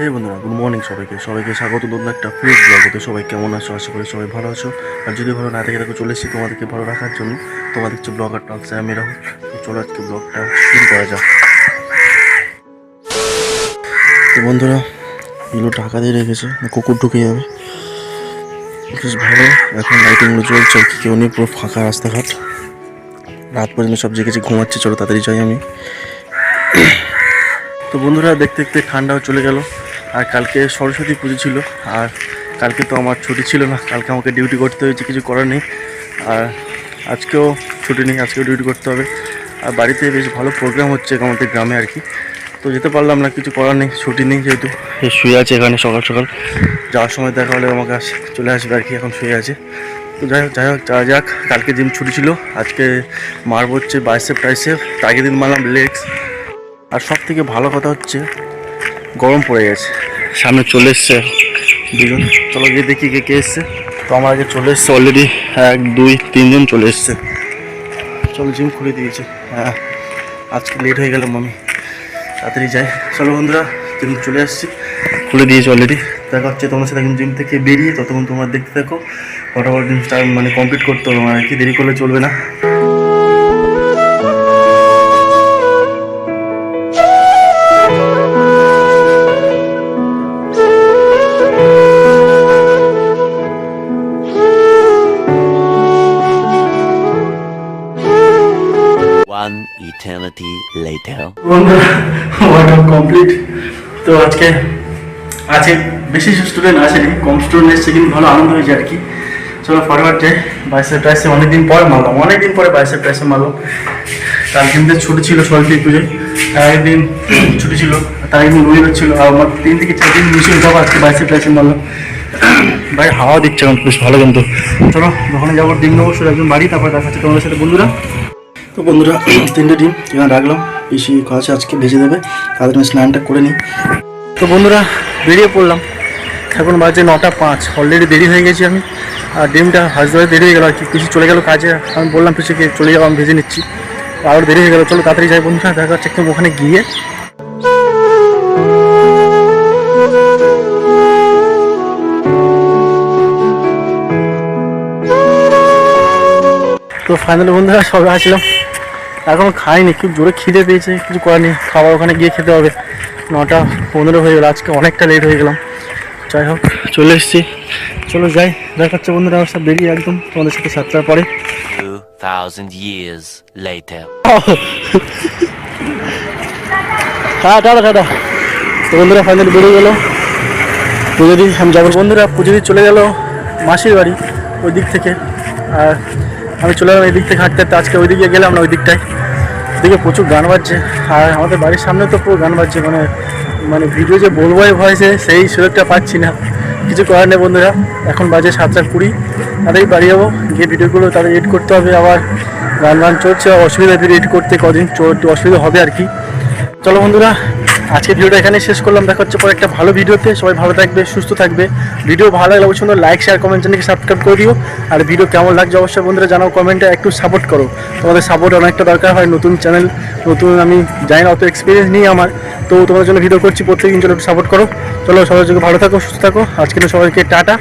হে বন্ধুরা good morning সবাইকে। সবাইকে স্বাগত। নতুন একটা ফ্রেশ ব্লগতে সবাই কেমন আছো? আশা করি সবাই ভালো আছো। আর যদি ভালো না থেকে দেখো চলে এসেছি তোমাদেরকে ভালো রাখার জন্য। তোমাদের হচ্ছে ব্লগার টকসে আমি রাহুল। তো চলো আজকে ব্লগটা শুরু করা যাক। তো বন্ধুরা, এগুলো টাকা দিয়ে রেখেছে। কুকুর ঢুকে যাবে। বেশ ভালো। এখন লাইটিংগুলো চলছে। কি কেউ নেই, পুরো ফাঁকা রাস্তাঘাট। রাত পর্যন্ত সব জেগেছে, ঘুমাচ্ছে। চলো তাড়াতাড়ি যাই আমি। তো বন্ধুরা, দেখতে দেখতে ঠান্ডাও চলে গেল। আর কালকে সরস্বতী পুজো ছিল, আর কালকে তো আমার ছুটি ছিল না, কালকে আমাকে ডিউটি করতে হয়েছে, কিছু করার নেই। আর আজকেও ছুটি নেই, আজকেও ডিউটি করতে হবে। আর বাড়িতে বেশ ভালো প্রোগ্রাম হচ্ছে আমাদের গ্রামে আর কি। তো যেতে পারলাম না, কিছু করার নেই, ছুটি নেই যেহেতু। শুয়ে আছে এখানে সকাল সকাল। যাওয়ার সময় দেখা হলে আমাকে চলে আসবে আর কি, এখন শুয়ে আছে। তো যাই হোক যাই হোক যা যাক, কালকে জিম ছুটি ছিল, আজকে মারব হচ্ছে বাইসেপ টাইসেপ আগের দিন মারলাম লেগস আর সব থেকে ভালো কথা হচ্ছে গরম পড়ে গেছে। সামনে চলে এসছে দুজন। চলো গিয়ে দেখি কে কে এসছে। তো আমার আগে চলে এসছে অলরেডি এক, দুই, তিনজন চলে এসছে। চলো জিম খুলে দিয়েছে। হ্যাঁ আজকে লেট হয়ে গেলাম আমি তাড়াতাড়ি যাই। চলো বন্ধুরা জিম চলে আসছি। খুলে দিয়েছে অলরেডি দেখা হচ্ছে তোমার সাথে জিম থেকে বেরিয়ে ততক্ষণ তোমরা দেখতে থাকো। ফটাফট জিমটা মানে কমপ্লিট করতে হবে। আর কি দেরি করলে চলবে না। One eternity later. Workout complete তো আজকে আছে বেশি স্টুডেন্ট আসেনি, কম স্টুডেন্ট এসছে, কিন্তু ভালো আনন্দ হয়েছে আর কি। চলো ফরওয়ার্ড যাই বাইসেপ টাইসে অনেকদিন পরে মারলাম, অনেকদিন পরে বাইসেপ টাইসে মারলাম। কাল কিন্তু ছুটি ছিল সরস্বতী পুজোয় আগের দিন ছুটি ছিল, তার একদিন রবিবার ছিল, আর আমার তিন থেকে চার দিন মিশিয়ে সব আজকে বাইসেপ টাইসে মারলাম। ভাই, হাওয়া দিচ্ছে এখন, বেশ ভালো কিন্তু। চলো যখন যাব, ডিম নেব, শুধু একজন বাড়ি, তারপর দেখা হচ্ছে তোমাদের সাথে বন্ধুরা। তো বন্ধুরা, তিনটে ডিম এখানে রাখলাম। বেশি আছে আজকে ভেজে দেবে। তাদের আমি স্নানটা করে নিই। তো বন্ধুরা, বেরিয়ে পড়লাম। এখন বাজে নটা পাঁচ। অলরেডি দেরি হয়ে গেছি আমি। আর ডিমটা হাজতে দেরি হয়ে গেল। আর কি কিছু চলে গেল কাজে? আমি বললাম পিছুকে চলে যাব, আমি ভেজে নিচ্ছি। আরও দেরি হয়ে গেল। চলো তাড়াতাড়ি যাই বন্ধুরা। দেখা যাচ্ছে একদম ওখানে গিয়ে। তো ফাইনালি বন্ধুরা সবাই আসলাম। এখন খাইনি খুব জোরে খিদে পেয়েছে কিছু করার নেই খাবার ওখানে গিয়ে খেতে হবে। নটা পনেরো হয়ে গেল আজকে অনেকটা লেট হয়ে গেলাম। যাই হোক চলে এসেছি। চলো যাই দেখাচ্ছে বন্ধুরা আমার সব বেরিয়ে একদম তোমাদের সাথে সাতটার পরে। হ্যাঁ টাটা টাটা তো বন্ধুরা ফাইনালি বেরিয়ে গেলো। পুজো দিন আমি যাব। বন্ধুরা পুজো দিন চলে গেল মাসির বাড়ি ওই দিক থেকে। আর আমি চলে গেলাম এই দিক থেকে হাঁটতে আজকে ওই দিকে গেলাম না ওই দিকটায় ওদিকে প্রচুর গান বাজছে। আর আমাদের বাড়ির সামনে তো পুরো গান বাজছে। মানে মানে ভিডিও যে বলব ভয়েসে, সেই সুযোগটা পাচ্ছি না। কিছু করার নেই বন্ধুরা। এখন বাজে সাতটা কুড়ি। তাদের বাড়ি যাব। গিয়ে ভিডিওগুলো তাদের এডিট করতে হবে। আবার গান গান চলছে। অসুবিধা এডিট করতে কদিন অসুবিধা হবে আর কি। চলো বন্ধুরা আজকে ভিডিওটা এখানে শেষ করলাম। দেখা হচ্ছে পরে একটা ভালো ভিডিওতে। সবাই ভালো থাকবে, সুস্থ থাকবে। ভিডিও ভালো লাগলে অবশ্যই লাইক শেয়ার কমেন্ট চ্যানেলকে সাবস্ক্রাইব করে দিও। আর ভিডিও কেমন লাগছে অবশ্যই বন্ধুরা জানাও কমেন্টে একটু সাপোর্ট করো। তোমাদের সাপোর্ট অনেকটা দরকার হয় নতুন চ্যানেল নতুন আমি জানি না, অত এক্সপিরিয়েন্স নেই আমার। তো তোমাদের জন্য ভিডিও করছি, প্রত্যেকদিন চলো একটু সাপোর্ট করো। চলো সবাই ভালো থাকো, সুস্থ থাকো। আজকে সবাইকে টাটা।